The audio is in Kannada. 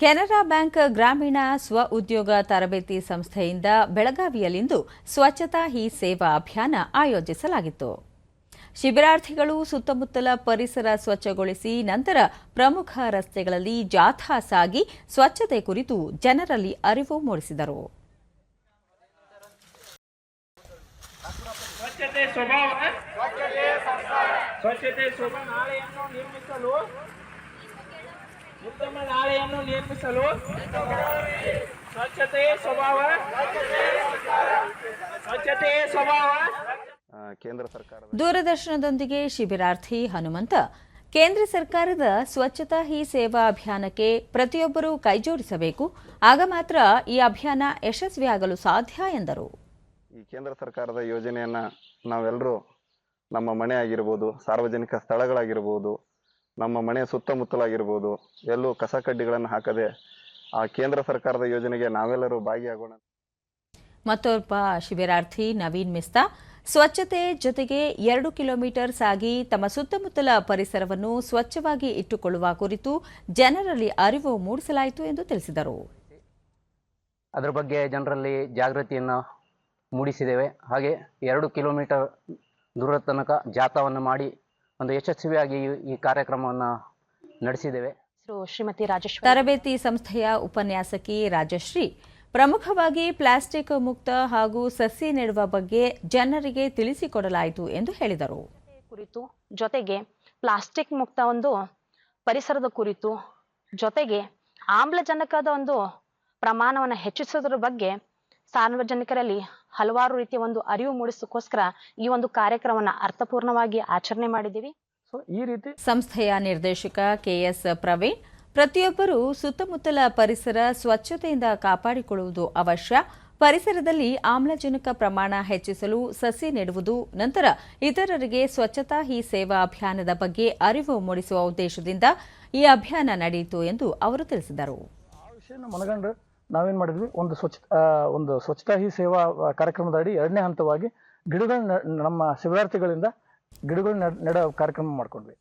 ಕೆನರಾ ಬ್ಯಾಂಕ್ ಗ್ರಾಮೀಣ ಸ್ವ ಉದ್ಯೋಗ ತರಬೇತಿ ಸಂಸ್ಥೆಯಿಂದ ಬೆಳಗಾವಿಯಲ್ಲಿಂದು ಸ್ವಚ್ಛತಾ ಹಿ ಸೇವಾ ಅಭಿಯಾನ ಆಯೋಜಿಸಲಾಗಿತ್ತು. ಶಿಬಿರಾರ್ಥಿಗಳು ಸುತ್ತಮುತ್ತಲ ಪರಿಸರ ಸ್ವಚ್ಛಗೊಳಿಸಿ ನಂತರ ಪ್ರಮುಖ ರಸ್ತೆಗಳಲ್ಲಿ ಜಾಥಾ ಸಾಗಿ ಸ್ವಚ್ಛತೆ ಕುರಿತು ಜನರಲ್ಲಿ ಅರಿವು ಮೂಡಿಸಿದರು. ಸ್ವಚ್ಛತೆ ಸ್ವಭಾವ ಸ್ವಚ್ಛತೆ ಸ್ವಭಾವ ನಾಳೆಯನ್ನು ನಿರ್ಮಿಸಲು ಉತ್ತಮ ನಾಳೆಯನ್ನು ನಿರ್ಮಿಸಲು ಸ್ವಚ್ಛತೆ ಸ್ವಭಾವ ಸ್ವಚ್ಛತೆ ಸ್ವಭಾವ. ಕೇಂದ್ರ ಸರ್ಕಾರ ದೂರದರ್ಶನದೊಂದಿಗೆ ಶಿಬಿರಾರ್ಥಿ ಹನುಮಂತ ಕೇಂದ್ರ ಸರ್ಕಾರದ ಸ್ವಚ್ಛತಾ ಹಿ ಸೇವಾ ಅಭಿಯಾನಕ್ಕೆ ಪ್ರತಿಯೊಬ್ಬರೂ ಕೈಜೋಡಿಸಬೇಕು ಆಗ ಮಾತ್ರ ಈ ಅಭಿಯಾನ ಯಶಸ್ವಿಯಾಗಲು ಸಾಧ್ಯ ಎಂದರು. ಈ ಕೇಂದ್ರ ಸರ್ಕಾರದ ಯೋಜನೆಯನ್ನ ನಾವೆಲ್ಲರೂ ನಮ್ಮ ಮನೆ ಆಗಿರ್ಬೋದು ಸಾರ್ವಜನಿಕ ಸ್ಥಳಗಳಾಗಿರ್ಬೋದು ನಮ್ಮ ಮನೆ ಸುತ್ತಮುತ್ತಲಾಗಿರ್ಬೋದು ಎಲ್ಲೂ ಕಸ ಕಡ್ಡಿಗಳನ್ನು ಹಾಕದೆ ಆ ಕೇಂದ್ರ ಸರ್ಕಾರದ ಯೋಜನೆಗೆ ನಾವೆಲ್ಲರೂ ಭಾಗಿಯಾಗೋಣ. ಮತ್ತೊಬ್ಬ ಶಿಬಿರಾರ್ಥಿ ನವೀನ್ ಮಿಸ್ತಾ ಸ್ವಚ್ಛತೆ ಜೊತೆಗೆ ಎರಡು ಕಿಲೋಮೀಟರ್ ಸಾಗಿ ತಮ್ಮ ಸುತ್ತಮುತ್ತಲ ಪರಿಸರವನ್ನು ಸ್ವಚ್ಛವಾಗಿ ಇಟ್ಟುಕೊಳ್ಳುವ ಕುರಿತು ಜನರಲ್ಲಿ ಅರಿವು ಮೂಡಿಸಲಾಯಿತು ಎಂದು ತಿಳಿಸಿದರು. ಅದರ ಬಗ್ಗೆ ಜನರಲ್ಲಿ ಜಾಗೃತಿಯನ್ನು ಮೂಡಿಸಿದ್ದೇವೆ. ಹಾಗೆ ಎರಡು ಕಿಲೋಮೀಟರ್ ದೂರ ತನಕ ಜಾಥಾವನ್ನು ಮಾಡಿ ಒಂದು ಯಶಸ್ವಿಯಾಗಿ ಈ- ಈ ಕಾರ್ಯಕ್ರಮವನ್ನು ನಡೆಸಿದ್ದೇವೆ. ಶ್ರೀಮತಿ ರಾಜೇಶ್ವರಿ. ತರಬೇತಿ ಸಂಸ್ಥೆಯ ಉಪನ್ಯಾಸಕಿ ರಾಜಶ್ರೀ ಪ್ರಮುಖವಾಗಿ ಪ್ಲಾಸ್ಟಿಕ್ ಮುಕ್ತ ಹಾಗೂ ಸಸಿ ನೆಡುವ ಬಗ್ಗೆ ಜನರಿಗೆ ತಿಳಿಸಿಕೊಡಲಾಯಿತು ಎಂದು ಹೇಳಿದರು. ಕುರಿತು ಜೊತೆಗೆ ಪ್ಲಾಸ್ಟಿಕ್ ಮುಕ್ತ ಒಂದು ಪರಿಸರದ ಕುರಿತು ಜೊತೆಗೆ ಆಮ್ಲಜನಕದ ಒಂದು ಪ್ರಮಾಣವನ್ನು ಹೆಚ್ಚಿಸೋದ್ರ ಬಗ್ಗೆ ಸಾರ್ವಜನಿಕರಲ್ಲಿ ಹಲವಾರು ರೀತಿಯ ಒಂದು ಅರಿವು ಮೂಡಿಸೋಕ್ಕೋಸ್ಕರ ಈ ಒಂದು ಕಾರ್ಯಕ್ರಮವನ್ನು ಅರ್ಥಪೂರ್ಣವಾಗಿ ಆಚರಣೆ ಮಾಡಿದ್ದೀವಿ. ಸೊ ಈ ರೀತಿ ಸಂಸ್ಥೆಯ ನಿರ್ದೇಶಕ ಕೆಎಸ್ ಪ್ರವೀಣ್ ಪ್ರತಿಯೊಬ್ಬರೂ ಸುತ್ತಮುತ್ತಲ ಪರಿಸರ ಸ್ವಚ್ಛತೆಯಿಂದ ಕಾಪಾಡಿಕೊಳ್ಳುವುದು ಅವಶ್ಯ. ಪರಿಸರದಲ್ಲಿ ಆಮ್ಲಜನಕ ಪ್ರಮಾಣ ಹೆಚ್ಚಿಸಲು ಸಸಿ ನೆಡುವುದು ನಂತರ ಇತರರಿಗೆ ಸ್ವಚ್ಛತಾ ಹಿ ಸೇವಾ ಅಭಿಯಾನದ ಬಗ್ಗೆ ಅರಿವು ಮೂಡಿಸುವ ಉದ್ದೇಶದಿಂದ ಈ ಅಭಿಯಾನ ನಡೆಯಿತು ಎಂದು ಅವರು ತಿಳಿಸಿದರು. ಆ ವಿಷಯನ ಮನಗಂಡು ನಾವೇನ್ ಮಾಡಿದ್ವಿ? ಒಂದು ಸ್ವಚ್ಛ ಒಂದು ಸ್ವಚ್ಛತಾ ಹಿ ಸೇವಾ ಕಾರ್ಯಕ್ರಮದ ಅಡಿ ಎರಡನೇ ಹಂತವಾಗಿ ಗಿಡಗಳನ್ನ ನಮ್ಮ ಶಿಬಿರಾರ್ಥಿಗಳಿಂದ ಗಿಡಗಳನ್ನ ನೆಡೋ ಕಾರ್ಯಕ್ರಮ ಮಾಡ್ಕೊಂಡ್ವಿ.